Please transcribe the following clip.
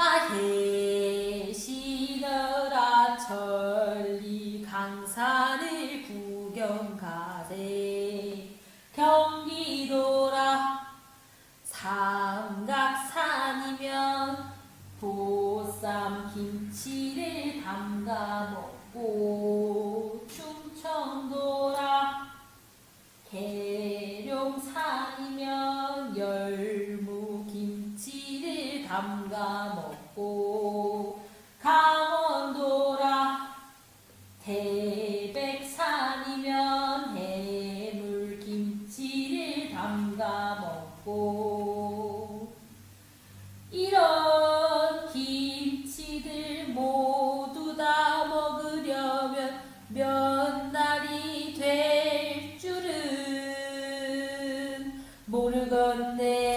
마해 시너라 천리 강산을 구경 가세. 경기도라 삼각산이면 보쌈 김치를 담가 먹고 충청도라 계룡산이면 열무 김치를 담가 먹고 강원도라 태백산이면 해물김치를 담가 먹고 이런 김치들 모두 다 먹으려면 몇 날이 될 줄은 모르겠네.